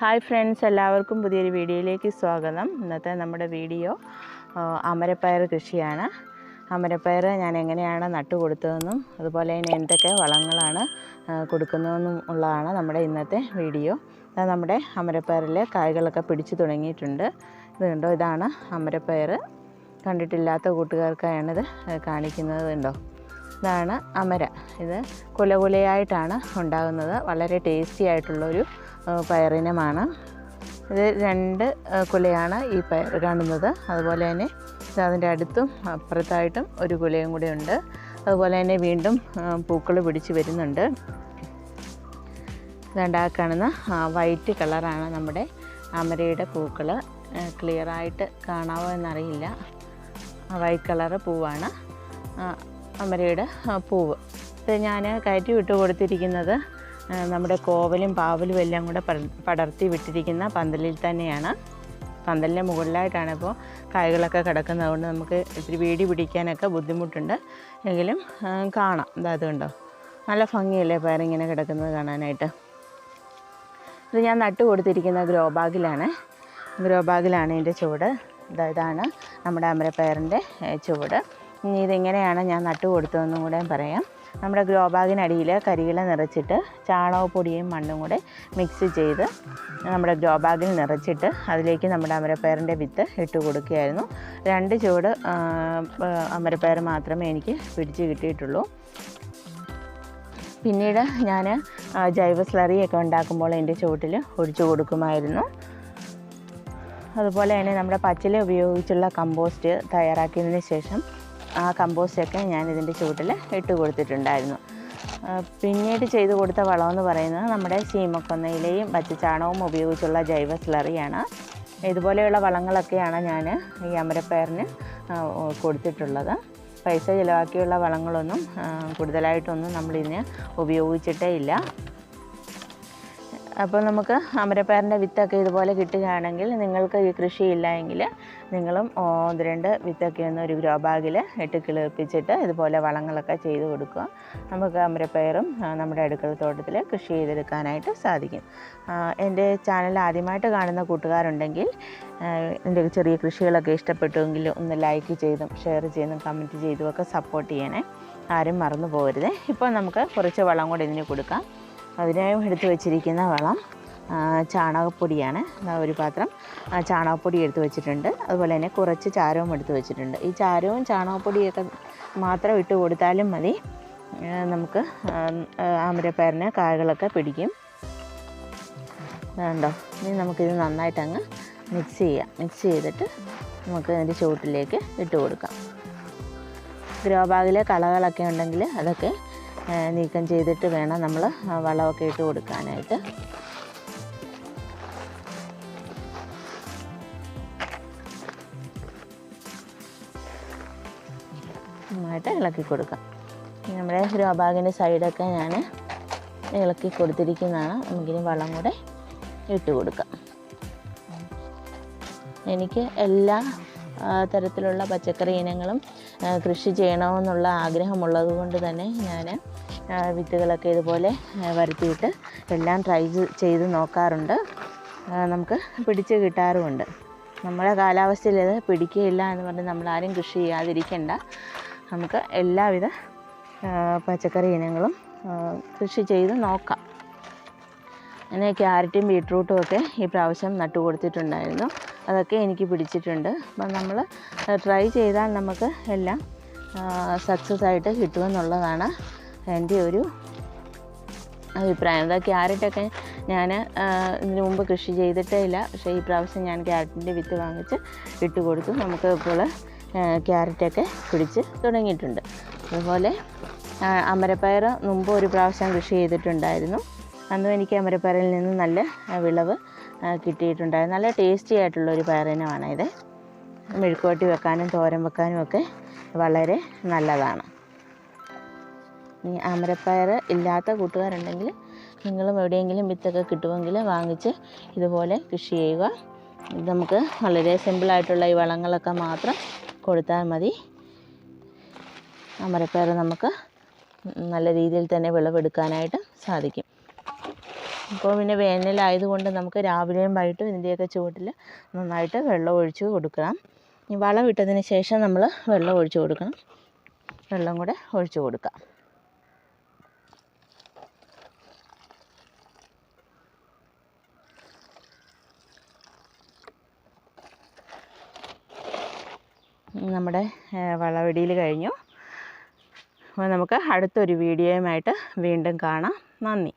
Hi friends എല്ലാവർക്കും പുതിയൊരു വീഡിയോയിലേക്ക് സ്വാഗതം. ഇന്നത്തെ നമ്മുടെ വീഡിയോ അമരപ്പയർ കൃഷിയാണ്. അമരപ്പയർ ഞാൻ എങ്ങനെയാണ് നട്ടു കൊടുത്തതെന്നും അതുപോലെ തന്നെ എന്തൊക്കെ വളങ്ങളാണ് കൊടുക്കുന്നതെന്നും ഉള്ളതാണ് നമ്മുടെ ഇന്നത്തെ വീഡിയോ. അത് നമ്മുടെ അമരപ്പയറിലെ കായ്കളൊക്കെ പിടിച്ചു തുടങ്ങിയിട്ടുണ്ട്. ഇത് കണ്ടോ? ഇതാണ് അമരപ്പയർ. കണ്ടിട്ടില്ലാത്ത കൂട്ടുകാർക്കായാണിത് കാണിക്കുന്നത് കണ്ടോ? ഇതാണ് അമര. ഇത് കുലകുലയായിട്ടാണ് ഉണ്ടാകുന്നത്. വളരെ ടേസ്റ്റി ആയിട്ടുള്ളൊരു പയറിനമാണ്. ഇത് രണ്ട് കുലയാണ് ഈ പയർ കാണുന്നത്. അതുപോലെ തന്നെ അതിന്റെ അടുത്തും അപ്പുറത്തായിട്ടും ഒരു കുലയും കൂടെ ഉണ്ട്. അതുപോലെ തന്നെ വീണ്ടും പൂക്കൾ പിടിച്ച് വരുന്നുണ്ട്. ഇതാണ്ട് കാണുന്ന വൈറ്റ് കളറാണ് നമ്മുടെ അമരയുടെ പൂക്കൾ. ക്ലിയറായിട്ട് കാണാവോ എന്നറിയില്ല. വൈറ്റ് കളറ് പൂവാണ്. അമരയുടെ പൂവ്. ഇത് ഞാൻ കയറ്റി വിട്ട് കൊടുത്തിരിക്കുന്നത് നമ്മുടെ കോവലും പാവലും എല്ലാം കൂടെ പടർത്തി വിട്ടിരിക്കുന്ന പന്തലിൽ തന്നെയാണ്. പന്തലിന്റെ മുകളിലായിട്ടാണ് ഇപ്പോൾ കായ്കളൊക്കെ കിടക്കുന്നത്. കൊണ്ട് നമുക്ക് ഇത്തിരി വീടി പിടിക്കാനൊക്കെ ബുദ്ധിമുട്ടുണ്ട്. എങ്കിലും കാണാം. ഇതാ അതുകൊണ്ടോ കണ്ടോ? നല്ല ഭംഗിയല്ലേ പയറിങ്ങനെ കിടക്കുന്നത് കാണാനായിട്ട്? ഇത് ഞാൻ നട്ടു കൊടുത്തിരിക്കുന്ന ഗ്രോ ബാഗിലാണ്. ഗ്രോ ബാഗിലാണ് ഇതിന്റെ ചുവട്. ഇതാണ് നമ്മുടെ അമരപ്പയറിന്റെ ചുവട്. ഇനി ഇതെങ്ങനെയാണ് ഞാൻ നട്ടു കൊടുത്തതെന്നും കൂടെ പറയാം. നമ്മുടെ ഗ്രോ ബാഗിനടിയിൽ കരിയില നിറച്ചിട്ട് ചാണകപ്പൊടിയും മണ്ണും കൂടെ മിക്സ് ചെയ്ത് നമ്മുടെ ഗ്രോ ബാഗിൽ നിറച്ചിട്ട് അതിലേക്ക് നമ്മുടെ അമരപ്പയറിന്റെ വിത്ത് ഇട്ട് കൊടുക്കുകയായിരുന്നു. രണ്ട് ചുവട് അമരപ്പയർ മാത്രമേ എനിക്ക് പിടിച്ച് കിട്ടിയിട്ടുള്ളൂ. പിന്നീട് ഞാൻ ജൈവ സ്ലറിയൊക്കെ ഉണ്ടാക്കുമ്പോൾ എന്റെ ചുവട്ടിൽ ഒഴിച്ചു കൊടുക്കുമായിരുന്നു. അതുപോലെ തന്നെ നമ്മുടെ പച്ചില ഉപയോഗിച്ചുള്ള കമ്പോസ്റ്റ് തയ്യാറാക്കിയതിന് ശേഷം ആ കമ്പോസ്റ്റൊക്കെ ഞാൻ ഇതിന്റെ ചുവട്ടിൽ ഇട്ട് കൊടുത്തിട്ടുണ്ടായിരുന്നു. പിന്നീട് ചെയ്തു കൊടുത്ത വളമെന്ന് പറയുന്നത് നമ്മുടെ ചീമക്കൊന്നയിലെയും പച്ചച്ചാണകവും ഉപയോഗിച്ചുള്ള ജൈവ സ്ലറിയാണ്. ഇതുപോലെയുള്ള വളങ്ങളൊക്കെയാണ് ഞാൻ ഈ അമരപ്പയറിന് കൊടുത്തിട്ടുള്ളത്. പൈസ ചിലവാക്കിയുള്ള വളങ്ങളൊന്നും കൂടുതലായിട്ടൊന്നും നമ്മളിതിന് ഉപയോഗിച്ചിട്ടേ ഇല്ല. അപ്പോൾ നമുക്ക് അമരപ്പയറിന്റെ വിത്തൊക്കെ ഇതുപോലെ കിട്ടുകയാണെങ്കിൽ നിങ്ങൾക്ക് ഈ കൃഷിയില്ല എങ്കിൽ നിങ്ങളും ഒന്ന് രണ്ട് വിത്തൊക്കെ ഒന്ന് ഒരു ഗ്രോ ബാഗിൽ ഇട്ട് കിളിപ്പിച്ചിട്ട് ഇതുപോലെ വളങ്ങളൊക്കെ ചെയ്ത് കൊടുക്കുക. നമുക്ക് അമരപ്പയറും നമ്മുടെ അടുക്കള തോട്ടത്തിൽ കൃഷി ചെയ്തെടുക്കാനായിട്ട് സാധിക്കും. എന്റെ ചാനൽ ആദ്യമായിട്ട് കാണുന്ന കൂട്ടുകാരുണ്ടെങ്കിൽ എന്റെ ചെറിയ കൃഷികളൊക്കെ ഇഷ്ടപ്പെട്ടുവെങ്കിൽ ഒന്ന് ലൈക്ക് ചെയ്തും ഷെയർ ചെയ്തും കമന്റ് ചെയ്തും ഒക്കെ സപ്പോർട്ട് ചെയ്യണേ. ആരും മറന്നു പോകരുത്. ഇപ്പോൾ നമുക്ക് കുറച്ച് വളം കൂടി ഇതിന് കൊടുക്കാം. അതിനായും എടുത്തു വച്ചിരിക്കുന്ന വളം ചാണകപ്പൊടിയാണ്. ഒരു പാത്രം. ചാണകപ്പൊടി എടുത്ത് വെച്ചിട്ടുണ്ട്. അതുപോലെ തന്നെ കുറച്ച് ചാരവും എടുത്ത് വെച്ചിട്ടുണ്ട്. ഈ ചാരവും ചാണകപ്പൊടിയൊക്കെ മാത്രം ഇട്ട് കൊടുത്താലും മതി. നമുക്ക് ആമരപ്പയറിന് കായകളൊക്കെ പിടിക്കും. വേണ്ടോ ഇനി നമുക്കിത് നന്നായിട്ട് അങ്ങ് മിക്സ് ചെയ്യാം. മിക്സ് ചെയ്തിട്ട് നമുക്ക് അതിന്റെ ചുവട്ടിലേക്ക് ഇട്ട് കൊടുക്കാം. ഗ്രോ ബാഗിൽ കളകളൊക്കെ ഉണ്ടെങ്കിൽ അതൊക്കെ നീക്കം ചെയ്തിട്ട് വേണം നമ്മൾ വളമൊക്കെ ഇട്ട് കൊടുക്കാനായിട്ട്. നന്നായിട്ട് ഇളക്കി കൊടുക്കാം നമ്മുടെ രോഭാഗിന്റെ സൈഡൊക്കെ ഞാൻ ഇളക്കി കൊടുത്തിരിക്കുന്നതാണ്. നമുക്കിനി വളം കൂടെ ഇട്ട് കൊടുക്കാം. എനിക്ക് എല്ലാ തരത്തിലുള്ള പച്ചക്കറി ഇനങ്ങളും കൃഷി ചെയ്യണമെന്നുള്ള ആഗ്രഹമുള്ളത് കൊണ്ട് തന്നെ ഞാൻ വിത്തുകളൊക്കെ ഇതുപോലെ വരുത്തിയിട്ട് എല്ലാം ട്രൈ ചെയ്ത് നോക്കാറുണ്ട്. നമുക്ക് പിടിച്ച് കിട്ടാറുമുണ്ട്. നമ്മുടെ കാലാവസ്ഥയിൽ ഇത് പിടിക്കുകയില്ല എന്ന് പറഞ്ഞ് നമ്മളാരും കൃഷി ചെയ്യാതിരിക്കണ്ട. നമുക്ക് എല്ലാവിധ പച്ചക്കറി ഇനങ്ങളും കൃഷി ചെയ്ത് നോക്കാം. അങ്ങനെ ക്യാരറ്റും ബീട്രൂട്ടും ഒക്കെ ഈ പ്രാവശ്യം നട്ടു കൊടുത്തിട്ടുണ്ടായിരുന്നു. അതൊക്കെ എനിക്ക് പിടിച്ചിട്ടുണ്ട്. അപ്പം നമ്മൾ ട്രൈ ചെയ്താൽ നമുക്ക് എല്ലാം സക്സസ് ആയിട്ട് കിട്ടുമെന്നുള്ളതാണ് എന്റെ ഒരു അഭിപ്രായം. അതാ ക്യാരറ്റൊക്കെ ഞാൻ ഇതിനു മുമ്പ് കൃഷി ചെയ്തിട്ടേ ഇല്ല. പക്ഷേ ഈ പ്രാവശ്യം ഞാൻ ക്യാരറ്റിന്റെ വിത്ത് വാങ്ങിച്ച് ഇട്ട് കൊടുത്തു. നമുക്ക് ഇപ്പോൾ ക്യാരറ്റൊക്കെ പിടിച്ച് തുടങ്ങിയിട്ടുണ്ട്. അതുപോലെ അമരപ്പയർ മുമ്പ് ഒരു പ്രാവശ്യം കൃഷി ചെയ്തിട്ടുണ്ടായിരുന്നു. അന്നും എനിക്ക് അമരപ്പയറിൽ നിന്ന് നല്ല വിളവ് കിട്ടിയിട്ടുണ്ടായിരുന്നു. നല്ല ടേസ്റ്റി ആയിട്ടുള്ള ഒരു പയറിനമാണ് ഇത് മെഴുക്കുവട്ടി വെക്കാനും തോരൻ വെക്കാനും ഒക്കെ വളരെ നല്ലതാണ്. ഈ അമരപ്പയർ ഇല്ലാത്ത കൂട്ടുകാരുണ്ടെങ്കിൽ നിങ്ങളും എവിടെയെങ്കിലും വിത്തൊക്കെ കിട്ടുമെങ്കിൽ വാങ്ങിച്ച് ഇതുപോലെ കൃഷി ചെയ്യുക. നമുക്ക് വളരെ സിമ്പിളായിട്ടുള്ള ഈ വളങ്ങളൊക്കെ മാത്രം കൊടുത്താൽ മതി. അമരപ്പയർ നമുക്ക് നല്ല രീതിയിൽ തന്നെ വിളവെടുക്കാനായിട്ട് സാധിക്കും. ഇപ്പോൾ പിന്നെ വേനലായതുകൊണ്ട് നമുക്ക് രാവിലെയും വൈകിട്ടും ഇതിന്റെയൊക്കെ ചുവട്ടിൽ നന്നായിട്ട് വെള്ളം ഒഴിച്ച് കൊടുക്കണം. ഈ വളം ഇട്ടതിന് ശേഷം നമ്മൾ വെള്ളം ഒഴിച്ച് കൊടുക്കണം. വെള്ളം കൂടെ ഒഴിച്ച് കൊടുക്കാം. നമ്മുടെ വളവെടിയിൽ കഴിഞ്ഞു. അപ്പോൾ നമുക്ക് അടുത്തൊരു വീഡിയോയുമായിട്ട് വീണ്ടും കാണാം. നന്ദി.